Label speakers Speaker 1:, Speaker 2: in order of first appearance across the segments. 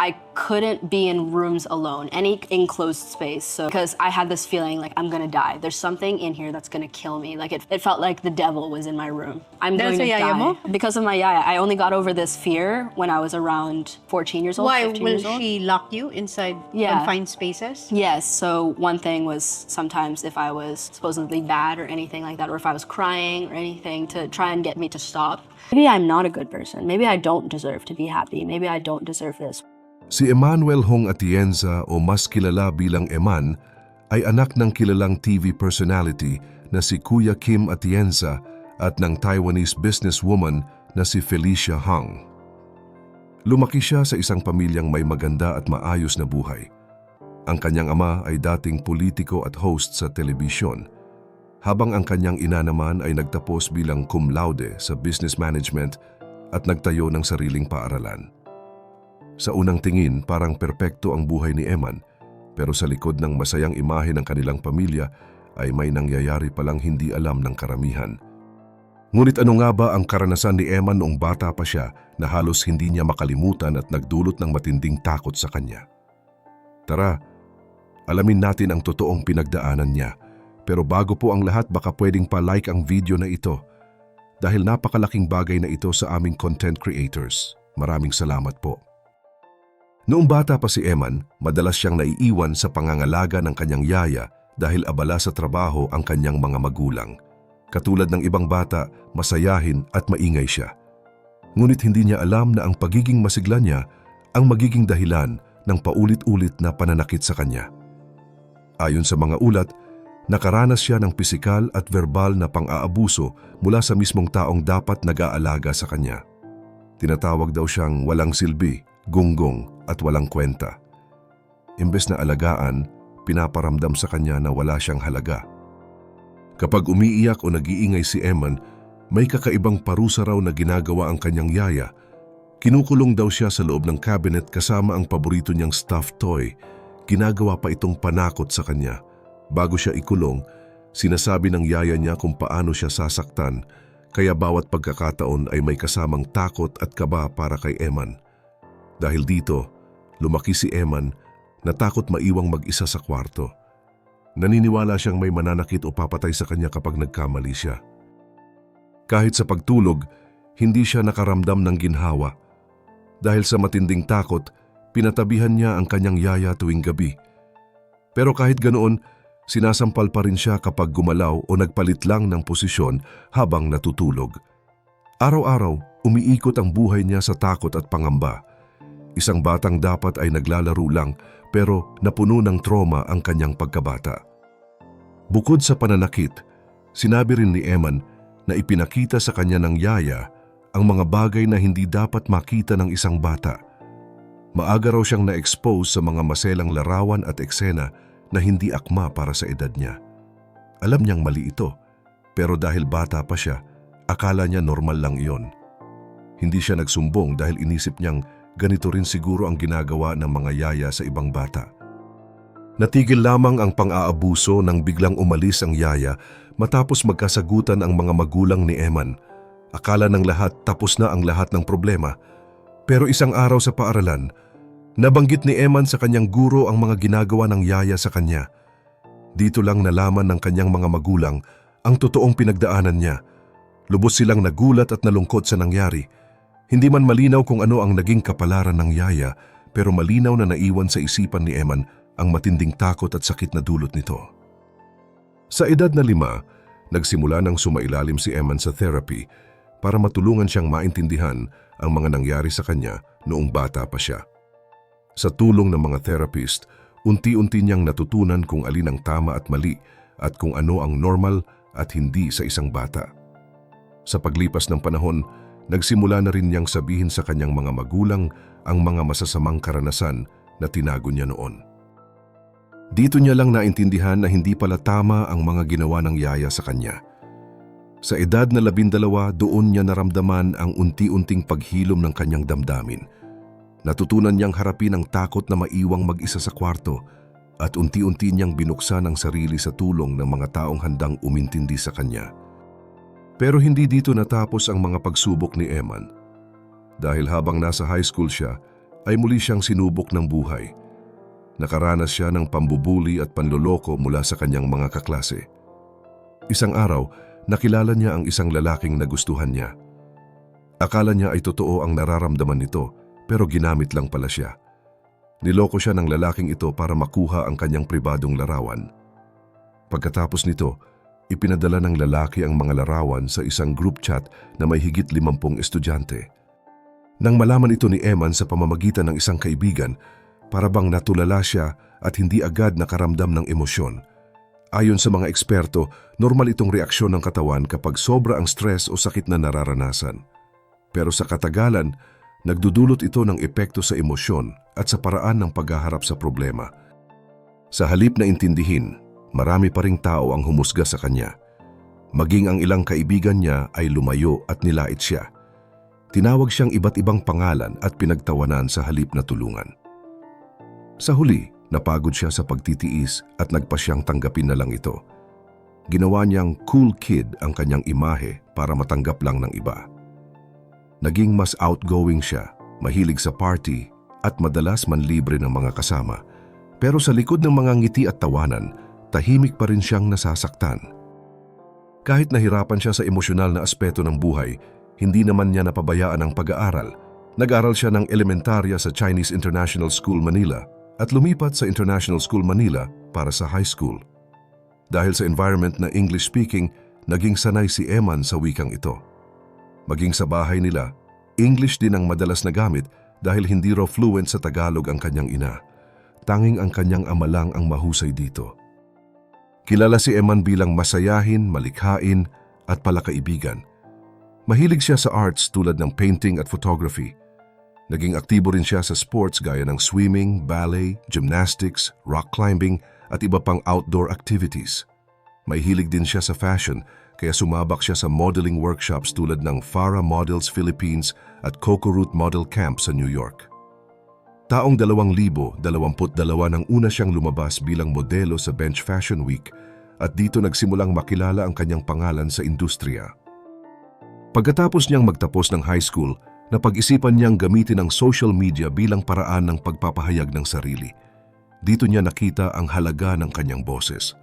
Speaker 1: I couldn't be in rooms alone, any enclosed space. So, because I had this feeling like I'm gonna die. There's something in here that's gonna kill me. Like it, it felt like the devil was in my room. I'm going to
Speaker 2: yaya
Speaker 1: die.
Speaker 2: mo?
Speaker 1: Because of my yaya, I only got over this fear when I was around 14 years old.
Speaker 2: Why
Speaker 1: 15
Speaker 2: will
Speaker 1: years old.
Speaker 2: she lock you inside
Speaker 1: Yeah.
Speaker 2: confined spaces?
Speaker 1: Yes. So one thing was sometimes if I was supposedly bad or anything like that, or if I was crying or anything to try and get me to stop. Maybe I'm not a good person. Maybe I don't deserve to be happy. Maybe I don't deserve this.
Speaker 3: Si Emmanuel Hong Atienza o mas kilala bilang Eman ay anak ng kilalang TV personality na si Kuya Kim Atienza at ng Taiwanese businesswoman na si Felicia Hong. Lumaki siya sa isang pamilyang may maganda at maayos na buhay. Ang kanyang ama ay dating politiko at host sa telebisyon, habang ang kanyang ina naman ay nagtapos bilang cum laude sa business management at nagtayo ng sariling paaralan. Sa unang tingin, parang perpekto ang buhay ni Eman, pero sa likod ng masayang imahe ng kanilang pamilya ay may nangyayari palang hindi alam ng karamihan. Ngunit ano nga ba ang karanasan ni Eman noong bata pa siya na halos hindi niya makalimutan at nagdulot ng matinding takot sa kanya? Tara, alamin natin ang totoong pinagdaanan niya. Pero bago po ang lahat baka pwedeng pa-like ang video na ito dahil napakalaking bagay na ito sa aming content creators. Maraming salamat po. Noong bata pa si Eman, madalas siyang naiiwan sa pangangalaga ng kanyang yaya dahil abala sa trabaho ang kanyang mga magulang. Katulad ng ibang bata, masayahin at maingay siya. Ngunit hindi niya alam na ang pagiging masigla niya ang magiging dahilan ng paulit-ulit na pananakit sa kanya. Ayon sa mga ulat, nakaranas siya ng pisikal at verbal na pang-aabuso mula sa mismong taong dapat nag-aalaga sa kanya. Tinatawag daw siyang walang silbi, gunggong at walang kwenta. Imbes na alagaan, pinaparamdam sa kanya na wala siyang halaga. Kapag umiiyak o nag-iingay si Eman, may kakaibang parusa raw na ginagawa ang kanyang yaya. Kinukulong daw siya sa loob ng cabinet kasama ang paborito niyang stuffed toy. Ginagawa pa itong panakot sa kanya. Bago siya ikulong, sinasabi ng yaya niya kung paano siya sasaktan, kaya bawat pagkakataon ay may kasamang takot at kaba para kay Eman. Dahil dito, lumaki si Eman na takot maiwang mag-isa sa kwarto. Naniniwala siyang may mananakit o papatay sa kanya kapag nagkamali siya. Kahit sa pagtulog, hindi siya nakaramdam ng ginhawa. Dahil sa matinding takot, pinatabihan niya ang kanyang yaya tuwing gabi. Pero kahit ganoon, sinasampal pa rin siya kapag gumalaw o nagpalit lang ng posisyon habang natutulog. Araw-araw, umiikot ang buhay niya sa takot at pangamba. Isang batang dapat ay naglalaro lang pero napuno ng trauma ang kanyang pagkabata. Bukod sa pananakit, sinabi rin ni Eman na ipinakita sa kanya ng yaya ang mga bagay na hindi dapat makita ng isang bata. Maaga raw siyang na-expose sa mga maselang larawan at eksena na hindi akma para sa edad niya. Alam niyang mali ito, pero dahil bata pa siya, akala niya normal lang iyon. Hindi siya nagsumbong dahil inisip niyang ganito rin siguro ang ginagawa ng mga yaya sa ibang bata. Natigil lamang ang pang-aabuso nang biglang umalis ang yaya matapos magkasagutan ang mga magulang ni Eman. Akala ng lahat tapos na ang lahat ng problema. Pero isang araw sa paaralan, nabanggit ni Eman sa kanyang guro ang mga ginagawa ng yaya sa kanya. Dito lang nalaman ng kanyang mga magulang ang totoong pinagdaanan niya. Lubos silang nagulat at nalungkot sa nangyari. Hindi man malinaw kung ano ang naging kapalaran ng yaya, pero malinaw na naiwan sa isipan ni Eman ang matinding takot at sakit na dulot nito. Sa edad na lima, nagsimula nang sumailalim si Eman sa therapy para matulungan siyang maintindihan ang mga nangyari sa kanya noong bata pa siya. Sa tulong ng mga therapist, unti-unti niyang natutunan kung alin ang tama at mali at kung ano ang normal at hindi sa isang bata. Sa paglipas ng panahon, nagsimula na rin niyang sabihin sa kanyang mga magulang ang mga masasamang karanasan na tinago niya noon. Dito niya lang naintindihan na hindi pala tama ang mga ginawa ng yaya sa kanya. Sa edad na labindalawa, doon niya naramdaman ang unti-unting paghilom ng kanyang damdamin. Natutunan niyang harapin ang takot na maiwang mag-isa sa kwarto at unti-unti niyang binuksan ang sarili sa tulong ng mga taong handang umintindi sa kanya. Pero hindi dito natapos ang mga pagsubok ni Eman. Dahil habang nasa high school siya, ay muli siyang sinubok ng buhay. Nakaranas siya ng pambubuli at panloloko mula sa kanyang mga kaklase. Isang araw, nakilala niya ang isang lalaking nagustuhan niya. Akala niya ay totoo ang nararamdaman nito, pero ginamit lang pala siya. Niloko siya ng lalaking ito para makuha ang kanyang pribadong larawan. Pagkatapos nito, ipinadala ng lalaki ang mga larawan sa isang group chat na may higit limampung estudyante. Nang malaman ito ni Eman sa pamamagitan ng isang kaibigan, para bang natulala siya at hindi agad nakaramdam ng emosyon. Ayon sa mga eksperto, normal itong reaksyon ng katawan kapag sobra ang stress o sakit na nararanasan. Pero sa katagalan, nagdudulot ito ng epekto sa emosyon at sa paraan ng paghaharap sa problema. Sa halip na intindihin, marami pa ring tao ang humusga sa kanya. Maging ang ilang kaibigan niya ay lumayo at nilait siya. Tinawag siyang iba't ibang pangalan at pinagtawanan sa halip na tulungan. Sa huli, napagod siya sa pagtitiis at nagpa siyang tanggapin na lang ito. Ginawa niyang cool kid ang kanyang imahe para matanggap lang ng iba. Naging mas outgoing siya, mahilig sa party at madalas manlibre ng mga kasama. Pero sa likod ng mga ngiti at tawanan, tahimik pa rin siyang nasasaktan. Kahit nahirapan siya sa emosyonal na aspeto ng buhay, hindi naman niya napabayaan ang pag-aaral. Nag-aral siya ng elementarya sa Chinese International School Manila at lumipat sa International School Manila para sa high school. Dahil sa environment na English-speaking, naging sanay si Eman sa wikang ito. Maging sa bahay nila, English din ang madalas na gamit dahil hindi raw fluent sa Tagalog ang kanyang ina. Tanging ang kanyang ama lang ang mahusay dito. Kilala si Eman bilang masayahin, malikhain at palakaibigan. Mahilig siya sa arts tulad ng painting at photography. Naging aktibo rin siya sa sports gaya ng swimming, ballet, gymnastics, rock climbing at iba pang outdoor activities. May hilig din siya sa fashion kaya sumabak siya sa modeling workshops tulad ng Farah Models Philippines at Coco Root Model Camp sa New York. Taong 2022 nang una siyang lumabas bilang modelo sa Bench Fashion Week at dito nagsimulang makilala ang kanyang pangalan sa industriya. Pagkatapos niyang magtapos ng high school, napag-isipan niyang gamitin ang social media bilang paraan ng pagpapahayag ng sarili. Dito niya nakita ang halaga ng kanyang boses.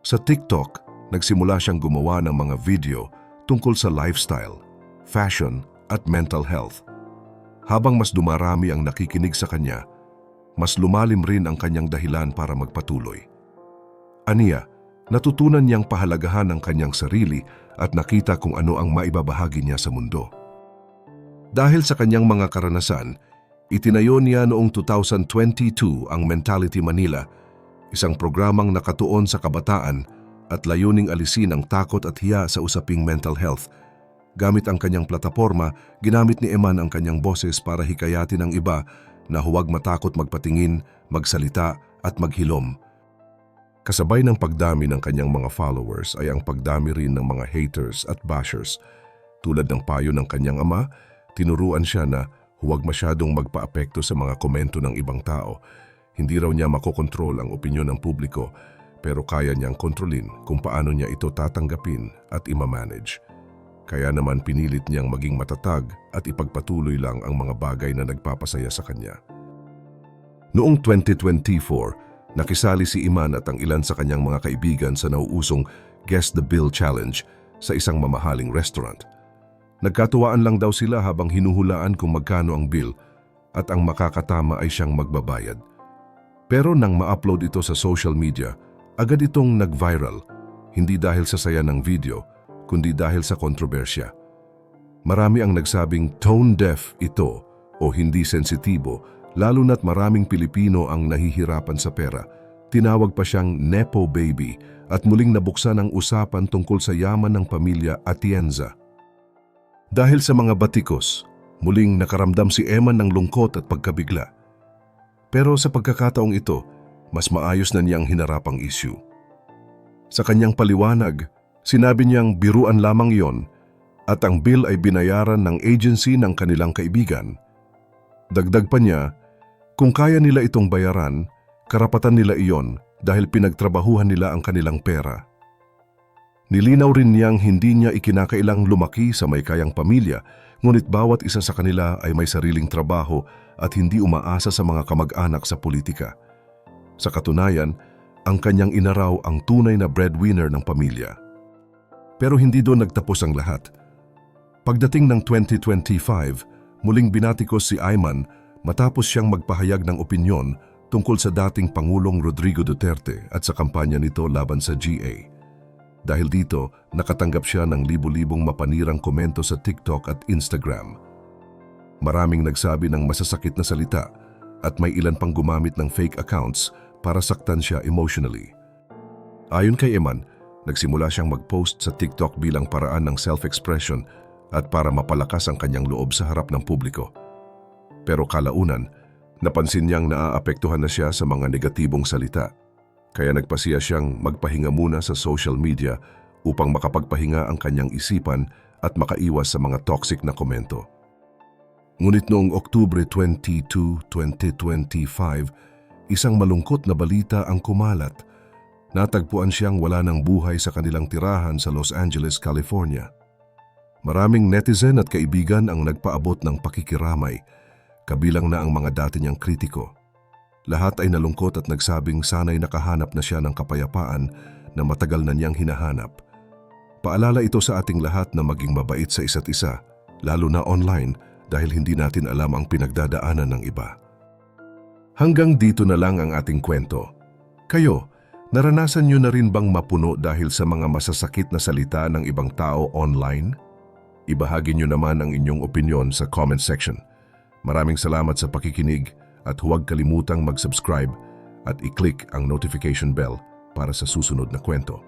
Speaker 3: Sa TikTok, nagsimula siyang gumawa ng mga video tungkol sa lifestyle, fashion at mental health. Habang mas dumarami ang nakikinig sa kanya, mas lumalim rin ang kanyang dahilan para magpatuloy. Aniya, natutunan niyang pahalagahan ang kanyang sarili at nakita kung ano ang maibabahagi niya sa mundo. Dahil sa kanyang mga karanasan, itinayo niya noong 2022 ang Mentality Manila, isang programang nakatuon sa kabataan at layuning alisin ang takot at hiya sa usaping mental health. Gamit ang kanyang plataforma, ginamit ni Eman ang kanyang boses para hikayatin ang iba na huwag matakot magpatingin, magsalita at maghilom. Kasabay ng pagdami ng kanyang mga followers ay ang pagdami rin ng mga haters at bashers. Tulad ng payo ng kanyang ama, tinuruan siya na huwag masyadong magpaapekto sa mga komento ng ibang tao. Hindi raw niya makokontrol ang opinyon ng publiko pero kaya niyang kontrolin kung paano niya ito tatanggapin at imamanage. Kaya naman pinilit niyang maging matatag at ipagpatuloy lang ang mga bagay na nagpapasaya sa kanya. Noong 2024, nakisali si Iman at ang ilan sa kanyang mga kaibigan sa nauusong Guess the Bill Challenge sa isang mamahaling restaurant. Nagkatuwaan lang daw sila habang hinuhulaan kung magkano ang bill at ang makakatama ay siyang magbabayad. Pero nang ma-upload ito sa social media, agad itong nag-viral, hindi dahil sa saya ng video, kundi dahil sa kontrobersya. Marami ang nagsabing tone deaf ito o hindi sensitibo, lalo na't maraming Pilipino ang nahihirapan sa pera. Tinawag pa siyang Nepo Baby at muling nabuksan ang usapan tungkol sa yaman ng pamilya Atienza. Dahil sa mga batikos, muling nakaramdam si Eman ng lungkot at pagkabigla. Pero sa pagkakataong ito, mas maayos na niyang hinarap ang issue. Sa kanyang paliwanag, sinabi niyang biruan lamang yon at ang bill ay binayaran ng agency ng kanilang kaibigan. Dagdag pa niya, kung kaya nila itong bayaran, karapatan nila iyon dahil pinagtrabahuhan nila ang kanilang pera. Nilinaw rin niyang hindi niya ikinakailang lumaki sa may kayang pamilya, ngunit bawat isa sa kanila ay may sariling trabaho at hindi umaasa sa mga kamag-anak sa politika. Sa katunayan, ang kanyang inaraw ang tunay na breadwinner ng pamilya. Pero hindi doon nagtapos ang lahat. Pagdating ng 2025, muling binatikos si Ayman matapos siyang magpahayag ng opinyon tungkol sa dating Pangulong Rodrigo Duterte at sa kampanya nito laban sa GA. Dahil dito, nakatanggap siya ng libu-libong mapanirang komento sa TikTok at Instagram. Maraming nagsabi ng masasakit na salita at may ilan pang gumamit ng fake accounts para saktan siya emotionally. Ayon kay Eman, nagsimula siyang mag-post sa TikTok bilang paraan ng self-expression at para mapalakas ang kanyang loob sa harap ng publiko. Pero kalaunan, napansin niyang naaapektuhan na siya sa mga negatibong salita. Kaya nagpasiya siyang magpahinga muna sa social media upang makapagpahinga ang kanyang isipan at makaiwas sa mga toxic na komento. Ngunit noong Oktubre 22, 2025, isang malungkot na balita ang kumalat. Natagpuan siyang wala ng buhay sa kanilang tirahan sa Los Angeles, California. Maraming netizen at kaibigan ang nagpaabot ng pakikiramay, kabilang na ang mga dati niyang kritiko. Lahat ay nalungkot at nagsabing sana'y nakahanap na siya ng kapayapaan na matagal na niyang hinahanap. Paalala ito sa ating lahat na maging mabait sa isa't isa, lalo na online dahil hindi natin alam ang pinagdadaanan ng iba. Hanggang dito na lang ang ating kwento. Kayo, naranasan niyo na rin bang mapuno dahil sa mga masasakit na salita ng ibang tao online? Ibahagi niyo naman ang inyong opinion sa comment section. Maraming salamat sa pakikinig at huwag kalimutang mag-subscribe at i-click ang notification bell para sa susunod na kwento.